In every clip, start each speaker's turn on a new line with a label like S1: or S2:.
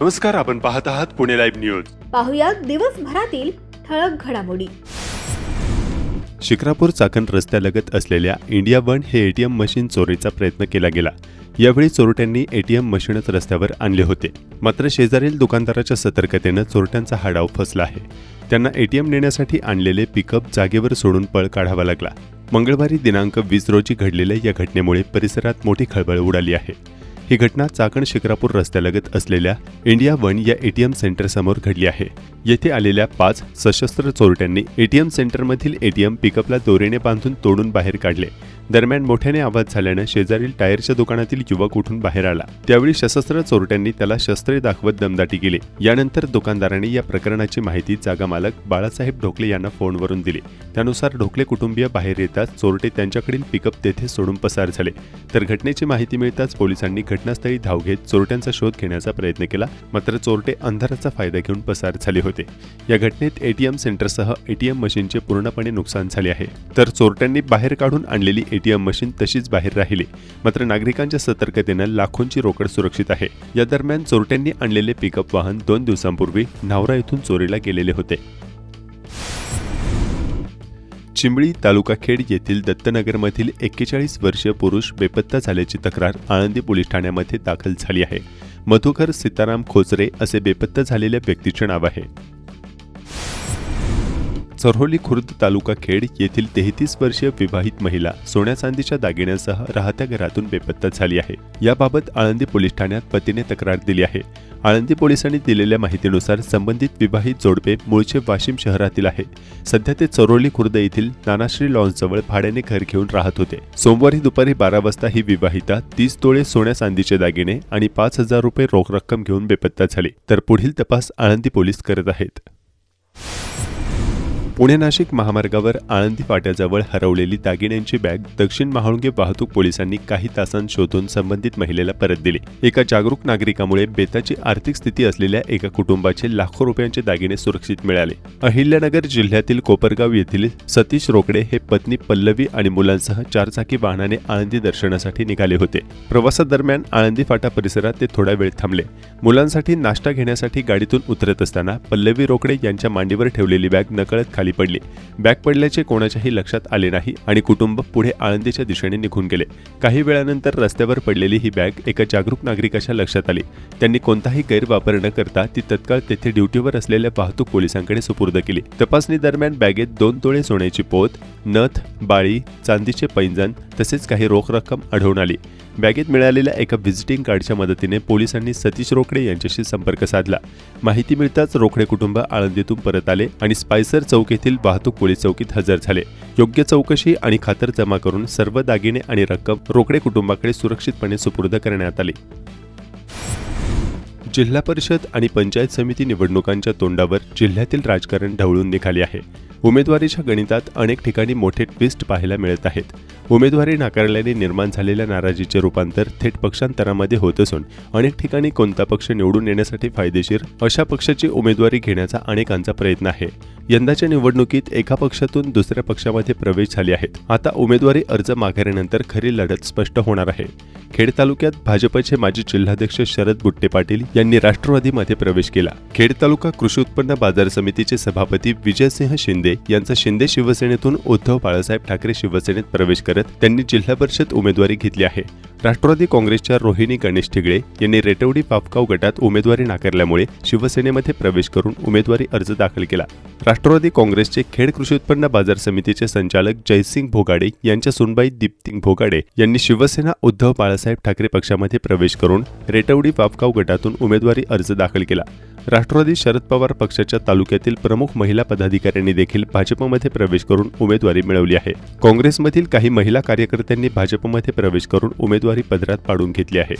S1: नमस्कार आपण पाहत आहात पुणे लाईव्ह न्यूज.
S2: पाहुयात दिवसभरातील ठळक घडामोडी.
S1: शिक्रापूर चाकण रस्त्यालगत असलेल्या इंडिया वन हे एटीएम मशीन चोरीचा प्रयत्न केला गेला. यावेळी चोरट्यांनी एटीएम मशीनच रस्त्यावर आणले होते. मात्र शेजारील दुकानदाराच्या सतर्कतेनं चोरट्यांचा हा डाव फसला आहे. त्यांना एटीएम नेण्यासाठी आणलेले पिकअप जागेवर सोडून पळ काढावा लागला. मंगळवारी दिनांक वीस रोजी घडलेल्या या घटनेमुळे परिसरात मोठी खळबळ उडाली आहे. ही घटना चाकण शिक्रापूर रस्त्यालगत असलेल्या इंडिया वन या एटीएम सेंटरसमोर घडली आहे. येथे आलेल्या पाच सशस्त्र चोरट्यांनी एटीएम सेंटरमधील एटीएम पिकअपला दोरीने बांधून तोडून बाहेर काढले. दरम्यान मोठ्याने आवाज झाल्यानं शेजारील टायरच्या दुकानातील युवक उठून बाहेर आला. त्यावेळी सशस्त्र चोरट्यांनी त्याला शस्त्रे दाखवत दमदाटी केली. यानंतर दुकानदारांनी या प्रकरणाची माहिती जागा मालक बाळासाहेब ढोकले यांना फोनवरून दिली. त्यानुसार ढोकले कुटुंबीय बाहेर येताच चोरटे त्यांच्याकडील पिकअप तेथे सोडून पसार झाले. तर घटनेची माहिती मिळताच पोलिसांनी घटनास्थळी धाव घेत चोरट्यांचा शोध घेण्याचा प्रयत्न केला. मात्र चोरटे अंधाराचा फायदा घेऊन पसार झाले होते. या घटनेत एटीएम सेंटरसह एटीएम मशीनचे पूर्णपणे नुकसान झाले आहे. तर चोरट्यांनी बाहेर काढून आणलेली एटीएम मशीन तशीच बाहेर राहिली. मात्र नागरिकांच्या सतर्कतेनं लाखोंची रोकड सुरक्षित आहे. या दरम्यान चोरट्यांनी आणलेले पिकअप वाहन दोन दिवसांपूर्वी नावरा येथून चोरीला गेलेले होते. चिंबळी तालुका खेड येथील दत्तनगरमधील एक्केचाळीस वर्षीय पुरुष बेपत्ता झाल्याची तक्रार आळंदी पोलीस ठाण्यामध्ये दाखल झाली आहे. मधुकर सीताराम खोचरे असे बेपत्ता झालेल्या व्यक्तीचे नाव आहे. चरोली खुर्द तालुका खेड येथील तेहतीस वर्षीय विवाहित महिला सोन्या चांदीच्या दागिन्यांसह राहत्या घरातून बेपत्ता झाली आहे. याबाबत आळंदी पोलीस ठाण्यात पतीने तक्रार दिली आहे. आळंदी पोलिसांनी दिलेल्या माहितीनुसार संबंधित विवाहित जोडपे मूळचे वाशिम शहरातील आहे. सध्या ते चरोली खुर्द येथील नानाश्री लॉन्सजवळ भाड्याने घर घेऊन राहत होते. सोमवारी दुपारी बारा वाजता ही विवाहिता तीस तोळे सोन्या चांदीचे दागिने आणि पाच हजार रुपये रोख रक्कम घेऊन बेपत्ता झाली. तर पुढील तपास आळंदी पोलीस करत आहेत. पुणे नाशिक महामार्गावर आळंदी फाट्याजवळ हरवलेली दागिन्यांची बॅग दक्षिण महाळुंगे वाहतूक पोलिसांनी काही तासांत शोधून संबंधित महिलेला परत दिली. एका जागरूक नागरिकामुळे बेताची आर्थिक स्थिती असलेल्या एका कुटुंबाचे लाखो रुपयांचे दागिने सुरक्षित मिळाले. अहिल्यानगर जिल्ह्यातील कोपरगाव येथील सतीश रोकडे हे पत्नी पल्लवी आणि मुलांसह चारचाकी वाहनाने आळंदी दर्शनासाठी निघाले होते. प्रवासादरम्यान आळंदी फाटा परिसरात ते थोडा वेळ थांबले. मुलांसाठी नाश्ता घेण्यासाठी गाडीतून उतरत असताना पल्लवी रोकडे यांच्या मांडीवर ठेवलेली बॅग नकळत खाली पडली. बॅग पडल्याचे कोणाच्याही लक्षात आले नाही आणि कुटुंब पुढे आळंदीच्या दिशेने निघून गेले. काही वेळानंतर रस्त्यावर पडलेली ही बॅग एका जागरूक नागरिकाच्या लक्षात आली. त्यांनी कोणताही गैरवापर न करता ती तत्काळ तेथे ड्युटीवर असलेल्या वाहतूक पोलिसांकडे सुपूर्द केली. तपासणी दरम्यान बॅगेत दोन तोळे सोन्याची पोत नथ बाळी चांदीचे पैंजण तसेच काही रोख रक्कम आढळून आली. बॅगेत मिळालेल्या एका व्हिजिटिंग कार्डच्या मदतीने पोलिसांनी सतीश रोकडे यांच्याशी संपर्क साधला. माहिती मिळताच रोकडे कुटुंब आळंदीतून परत आले आणि स्पायसर चौक येथील वाहतूक पोलीस चौकीत हजर झाले. योग्य चौकशी आणि खातर जमा करून सर्व दागिने आणि रक्कम रोकडे कुटुंबाकडे सुरक्षितपणे सुपूर्द करण्यात आली. जिल्हा परिषद आणि पंचायत समिती निवडणुकांच्या तोंडावर जिल्ह्यातील राजकारण ढवळून निघाले आहे. उमेदवारीच्या गणितात अनेक ठिकाणी मोठे ट्विस्ट पाहायला मिळत आहेत. उमेदवारी नाकारल्याने निर्माण झालेल्या नाराजीचे रूपांतर थेट पक्षांतरामध्ये होत असून अनेक ठिकाणी कोणता पक्ष निवडून येण्यासाठी फायदेशीर अशा पक्षाची उमेदवारी घेण्याचा अनेकांचा प्रयत्न आहे. यंदाच्या निवडणुकीत एका पक्षातून दुसऱ्या पक्षामध्ये प्रवेश झाले आहेत. आता उमेदवारी अर्ज माघारीनंतर खरी लढत स्पष्ट होणार आहे. खेड तालुक्यात भाजपचे माजी जिल्हाध्यक्ष शरद बुट्टे पाटील यांनी राष्ट्रवादीमध्ये प्रवेश केला. खेड तालुका कृषी उत्पन्न बाजार समितीचे सभापती विजयसिंह शिंदे यांचा शिंदे शिवसेनेतून उद्धव बाळासाहेब ठाकरे शिवसेनेत प्रवेश कर करत त्यांनी जिल्हा परिषद उमेदवारी घेतली आहे. राष्ट्रवादी काँग्रेसच्या रोहिणी गणेश ठिगळे यांनी रेटवडी पापकाव गटात उमेदवारी नाकारल्यामुळे शिवसेनेमध्ये प्रवेश करून उमेदवारी अर्ज दाखल केला. राष्ट्रवादी काँग्रेसचे खेड कृषी उत्पन्न बाजार समितीचे संचालक जयसिंग भोगाडे यांच्या सुनबाई दीप्ती भोगाडे यांनी शिवसेना उद्धव बाळासाहेब ठाकरे पक्षामध्ये प्रवेश करून रेटवडी पापकाव गटातून उमेदवारी अर्ज दाखल केला. राष्ट्रवादी शरद पवार पक्षाच्या तालुक्यातील प्रमुख महिला पदाधिकाऱ्यांनी देखील भाजपमध्ये प्रवेश करून उमेदवारी मिळवली आहे. काँग्रेसमधील काही महिला कार्यकर्त्यांनी भाजपमध्ये प्रवेश करून उमेदवारी पदरात पाडून घेतली आहे.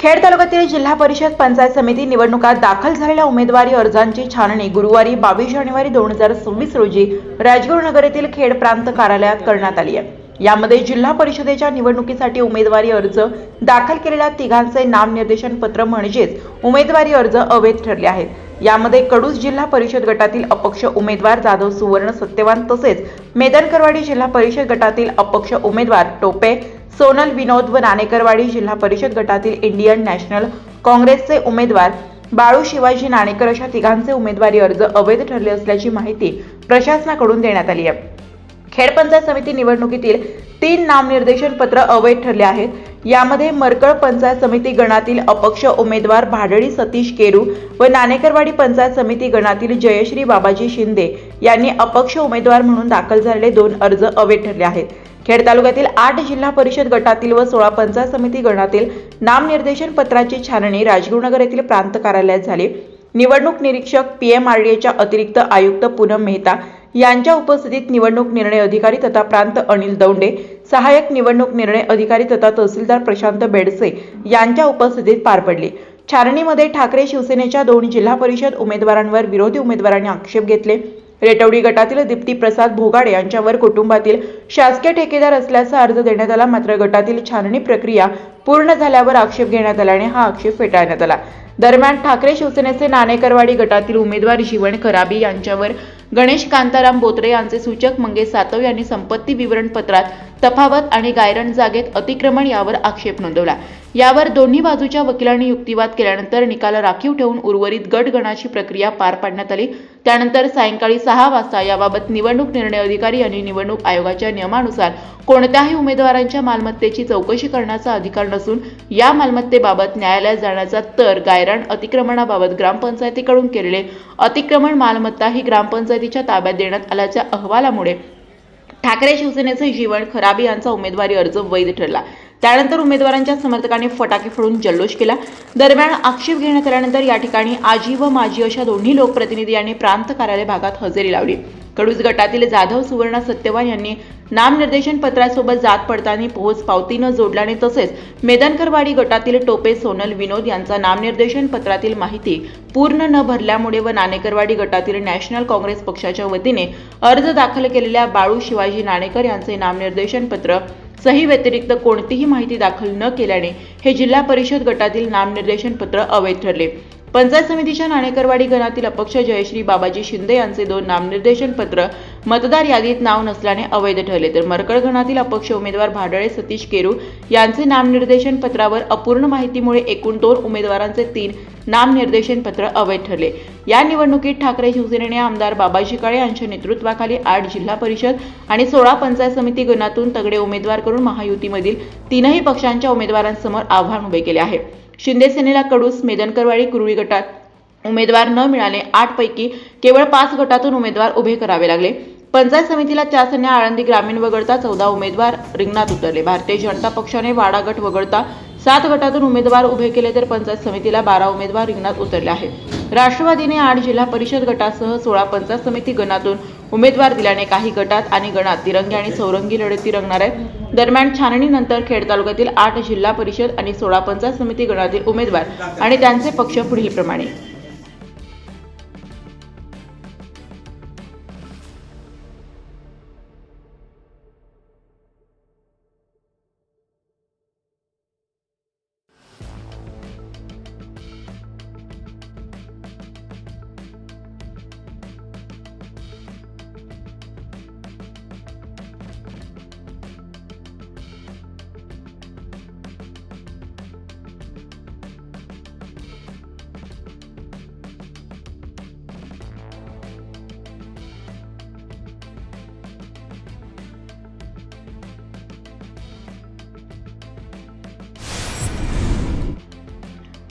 S3: खेड तालुक्यातील जिल्हा परिषद पंचायत समिती निवडणुकात दाखल झालेल्या उमेदवारी अर्जांची छाननी गुरुवारी बावीस जानेवारी दोन हजार सव्वीस रोजी राजगुरुनगर येथील खेड प्रांत कार्यालयात करण्यात आली आहे. यामध्ये जिल्हा परिषदेच्या निवडणुकीसाठी उमेदवारी अर्ज दाखल केलेल्या तिघांचे नामनिर्देशन पत्र म्हणजेच उमेदवारी अर्ज अवैध ठरले आहेत. यामध्ये कडूस जिल्हा परिषद गटातील अपक्ष उमेदवार जाधव सुवर्ण सत्यवान तसेच मेदनकरवाडी जिल्हा परिषद गटातील अपक्ष उमेदवार टोपे सोनल विनोद व नाणेकरवाडी जिल्हा परिषद गटातील इंडियन नॅशनल काँग्रेसचे उमेदवार बाळू शिवाजी नाणेकर अशा तिघांचे उमेदवारी अर्ज अवैध ठरले असल्याची माहिती प्रशासनाकडून देण्यात आली आहे. खेड पंचायत समिती निवडणुकीतील तीन नामनिर्देशन पत्र अवैध ठरले आहेत. यामध्ये मरकळ पंचायत समिती गणातील अपक्ष उमेदवार भाडळी सतीश केरू व नाणेकरवाडी पंचायत समिती गणातील जयश्री बाबाजी शिंदे यांनी अपक्ष उमेदवार म्हणून दाखल झालेले दोन अर्ज अवैध ठरले आहेत. खेड तालुक्यातील आठ जिल्हा परिषद गटातील व सोळा पंचायत समिती गणातील नामनिर्देशन पत्राची छाननी राजगुरुनगर येथील प्रांत कार्यालयात झाली. निवडणूक निरीक्षक पीएमआरडीएच्या अतिरिक्त आयुक्त पूनम मेहता यांच्या उपस्थितीत निवडणूक निर्णय अधिकारी तथा प्रांत अनिल दौंडे सहाय्यक निवडणूक निर्णय अधिकारी तथा तहसीलदार प्रशांत बेडसे यांच्या उपस्थितीत पार पडले. छारणीमध्ये ठाकरे शिवसेनेच्या दोन जिल्हा परिषद उमेदवारांवर विरोधी उमेदवारांनी आक्षेप घेतले. रेटवडी गटातील दीप्ती प्रसाद भोगाडे यांच्यावर कुटुंबातील शासकीय ठेकेदार असल्याचा अर्ज देण्यात आला. मात्र गटातील छाननी प्रक्रिया पूर्ण झाल्यावर आक्षेप घेण्यात आल्याने हा आक्षेप फेटाळण्यात आला. दरम्यान ठाकरे शिवसेनेचे नाणेकरवाडी गटातील उमेदवार जीवन खराबी यांच्यावर गणेश कांताराम बोत्रे यांचे सूचक मंगेश सातव यांनी संपत्ती विवरणपत्रात तफावत आणि गायरण जागेत अतिक्रमण यावर आक्षेप नोंदवला. यावर दोन्ही बाजूच्या वकिलांनी युक्तिवाद केल्यानंतर निकाल राखीव ठेवून उर्वरित गटगणाची प्रक्रिया पार पाडण्यात आली. त्यानंतर सायंकाळी सहा वाजता याबाबत निवडणूक निर्णय अधिकारी यांनी निवडणूक आयोगाच्या नियमानुसार कोणत्याही उमेदवारांच्या मालमत्तेची चौकशी करण्याचा अधिकार नसून या मालमत्तेबाबत न्यायालयात जाण्याचा तर गायरान अतिक्रमणाबाबत ग्रामपंचायतीकडून केलेले अतिक्रमण मालमत्ता ही ग्रामपंचायतीच्या ताब्यात देण्यात आल्याच्या अहवालामुळे ठाकरे शिवसेनेचे जीवन खराबी यांचा उमेदवारी अर्ज वैध ठरला. त्यानंतर उमेदवारांच्या समर्थकांनी फटाके फोडून जल्लोष केला. दरम्यान आक्षेप घेण्यात आल्यानंतर या ठिकाणी आजी व माजी अशा दोन्ही लोकप्रतिनिधी यांनी प्रांत कार्यालय भागात हजेरी लावली. कडूस गटातील जाधव सुवर्ण सत्यवान यांनी नामनिर्देशन पत्रासोबत जात पडताळणी पोहोच पावती न जोडल्याने तसेच मेदनकरवाडी गटातील टोपे सोनल विनोद यांचा नामनिर्देशन पत्रातील माहिती पूर्ण न भरल्यामुळे व नाणेकरवाडी गटातील नॅशनल काँग्रेस पक्षाच्या वतीने अर्ज दाखल केलेल्या बाळू शिवाजी नाणेकर यांचे नामनिर्देशन पत्र सही व्यतिरिक्त कोणतीही माहिती दाखल न केल्याने हे जिल्हा परिषद गटातील नामनिर्देशन पत्र अवैध ठरले. पंचायत समितीच्या नाणेकरवाडी गणातील अपक्ष जयश्री बाबाजी शिंदे यांचे दोन नामनिर्देशन पत्र मतदार यादीत नाव नसल्याने अवैध ठरले. तर मरकळ गणातील अपक्ष उमेदवार भाडळे सतीश केरू यांचे नामनिर्देशन पत्रावर अपूर्ण माहितीमुळे एकूण दोन उमेदवारांचे तीन नामनिर्देशन पत्र अवैध ठरले. या निवडणुकीत ठाकरे शिवसेनेने आमदार बाबाजी काळे यांच्या नेतृत्वाखाली आठ जिल्हा परिषद आणि सोळा पंचायत समिती गणातून तगडे उमेदवार करून महायुतीमधील तीनही पक्षांच्या उमेदवारांसमोर आव्हान उभे केले आहे. शिंदे सेनेला कडूस मेदनकरवाडी कुरुळी गटात. उमेदवार न मिळाले आठपैकी केवळ पाच गटातून उमेदवार उभे करावे लागले. पंचायत समितीला चार सन्या आळंदी ग्रामीण वगळता चौदा उमेदवार रिंगणात उतरले. भारतीय जनता पक्षाने वाडा गट वगळता सात गटातून उमेदवार उभे केले तर पंचायत समितीला बारा उमेदवार रिंगणात उतरले आहेत राष्ट्रवादीने आठ जिल्हा परिषद गटासह सोळा पंचायत समिती गणातून उमेदवार दिल्याने काही गटात आणि गणात तिरंगी आणि चौरंगी लढती रंगणार आहेत. दरम्यान छाननीनंतर खेड तालुक्यातील आठ जिल्हा परिषद आणि सोळा पंचायत समिती गणातील उमेदवार आणि त्यांचे पक्ष पुढीलप्रमाणे.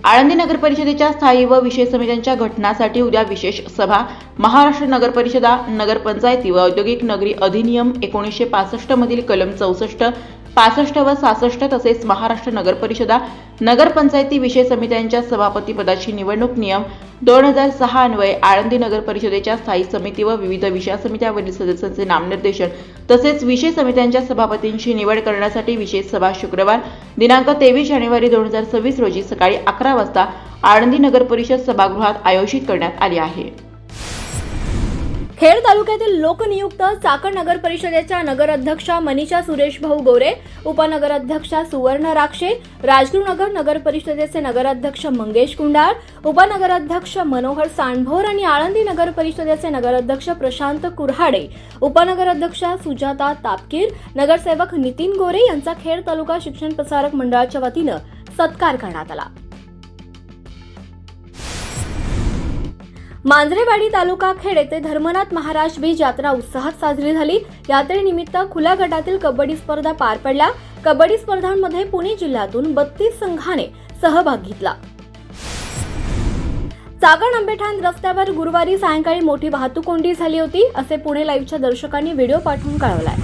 S3: आळंदी नगर परिषदेच्या स्थायी व विशेष समित्यांच्या घटनासाठी उद्या विशेष सभा. महाराष्ट्र नगर परिषदा नगरपंचायती व औद्योगिक नगरी अधिनियम एकोणीसशे पासष्ट मधील कलम चौसष्ट पासष्ट व सहासष्ट तसेच महाराष्ट्र नगरपरिषदा नगरपंचायती विषय समित्यांच्या सभापती पदाची निवडणूक नियम दोन हजार सहा अन्वये आळंदी नगर परिषदेच्या स्थायी समिती व विविध विषय समित्यावरील सदस्यांचे नामनिर्देशन तसेच विषय समित्यांच्या सभापतींची निवड करण्यासाठी विशेष सभा शुक्रवार दिनांक तेवीस जानेवारी दोन हजार सव्वीस रोजी सकाळी अकरा वाजता आळंदी नगर परिषद सभागृहात आयोजित करण्यात आली आहे.
S2: खेड तालुक्यातील लोकनियुक्त चाकण नगर परिषदेच्या नगराध्यक्षा मनीषा सुरेश भाऊ गोरे उपनगराध्यक्षा सुवर्ण राक्षे राजगुरुनगर नगर परिषदेचे नगराध्यक्ष मंगेश कुंडाळ उपनगराध्यक्ष मनोहर सांडभोर आणि आळंदी नगर परिषदेचे नगराध्यक्ष प्रशांत कुऱ्हाडे उपनगराध्यक्ष सुजाता तापकीर नगरसेवक नितीन गोरे यांचा खेड तालुका शिक्षण प्रसारक मंडळाच्या वतीनं सत्कार करण्यात आला. मांजरेवाडी तालुका खेड येथे धर्मनाथ महाराज बीज यात्रा उत्साहात साजरी झाली. यात्रेनिमित्त खुल्या गटातील कबड्डी स्पर्धा पार पडल्या. कबड्डी स्पर्धांमध्ये पुणे जिल्ह्यातून बत्तीस संघाने सहभाग घेतला. चाकण आंबेठाण रस्त्यावर गुरुवारी सायंकाळी मोठी वाहतूक कोंडी झाली होती असे पुणे लाईव्हच्या दर्शकांनी व्हिडिओ पाठवून कळवलाय.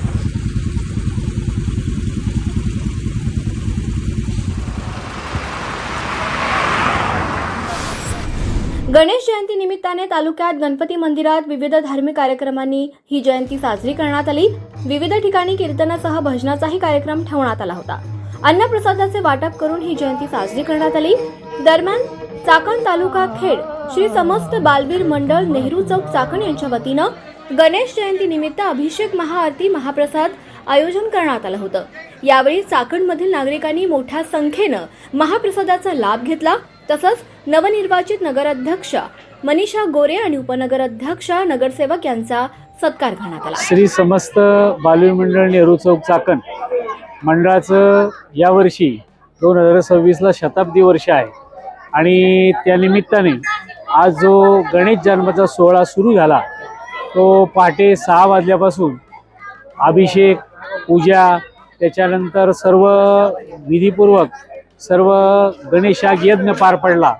S2: गणेश जयंती निमित्ताने तालुक्यात गणपती मंदिरात विविध धार्मिक कार्यक्रमांनी ही जयंती साजरी करण्यात आली. विविध ठिकाणी कीर्तनासह भजनाचाही कार्यक्रम ठेवण्यात आला होता. अन्नप्रसादाचे वाटप करून ही जयंती साजरी करण्यात आली. दरम्यान चाकण तालुका खेड श्री समस्त बालवीर मंडळ नेहरू चौक चाकण यांच्या वतीनं गणेश जयंती निमित्त अभिषेक महाआरती महाप्रसाद आयोजन करण्यात आलं होतं. यावेळी चाकणमधील नागरिकांनी मोठ्या संख्येनं महाप्रसादाचा लाभ घेतला. तसंच नवनिर्वाचित नगराध्यक्ष मनीषा गोरे आणि उपनगराध्यक्ष नगरसेवक यांचा सत्कार करण्यात आला.
S4: श्री समस्त बालवीर मंडळ नेहरू चौक चाकण मंडळाचं यावर्षी दोन हजार सव्वीसला शताब्दी वर्ष आहे. आणि त्यानिमित्ताने आज जो गणेश जन्माचा सोहळा सुरू झाला तो पहाटे सहा वाजल्यापासून अभिषेक पूजा त्याच्यानंतर सर्व विधीपूर्वक सर्व गणेशाग यज्ञ पार पडला.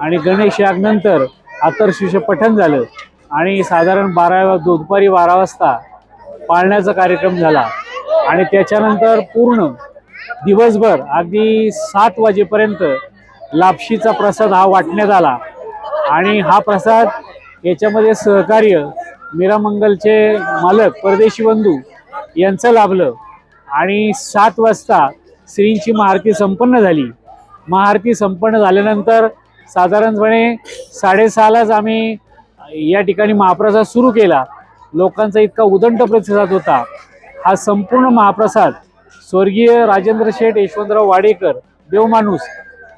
S4: आणि गणेशाग नंतर आतरशिष पठण झालं आणि साधारण बारा दुपारी बारा वाजता पाळण्याचा कार्यक्रम झाला. आणि त्याच्यानंतर पूर्ण दिवसभर अगदी सात वाजेपर्यंत लापशीचा प्रसाद हा वाटण्यात आला. आणि हा प्रसाद याच्यामध्ये सहकार्य मीरामंगलचे मालक परदेशी बंधू यांचं लाभलं. आणि सात वाजता श्रींची महाआरती संपन्न झाली. महाआरती संपन्न झाल्यानंतर साधारणपणे साडेसहालाच आम्ही या ठिकाणी महाप्रसाद सुरू केला. लोकांचा इतका उदंड प्रतिसाद होता. हा संपूर्ण महाप्रसाद स्वर्गीय राजेंद्र शेठ यशवंतराव वाडेकर देवमाणूस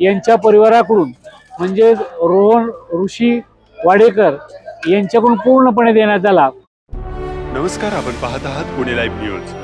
S4: यांच्या परिवाराकडून म्हणजे रोहन ऋषी वाडेकर यांच्याकडून पूर्णपणे देण्यात आला.
S1: नमस्कार आपण पाहत आहात पुणे लाईव्ह न्यूज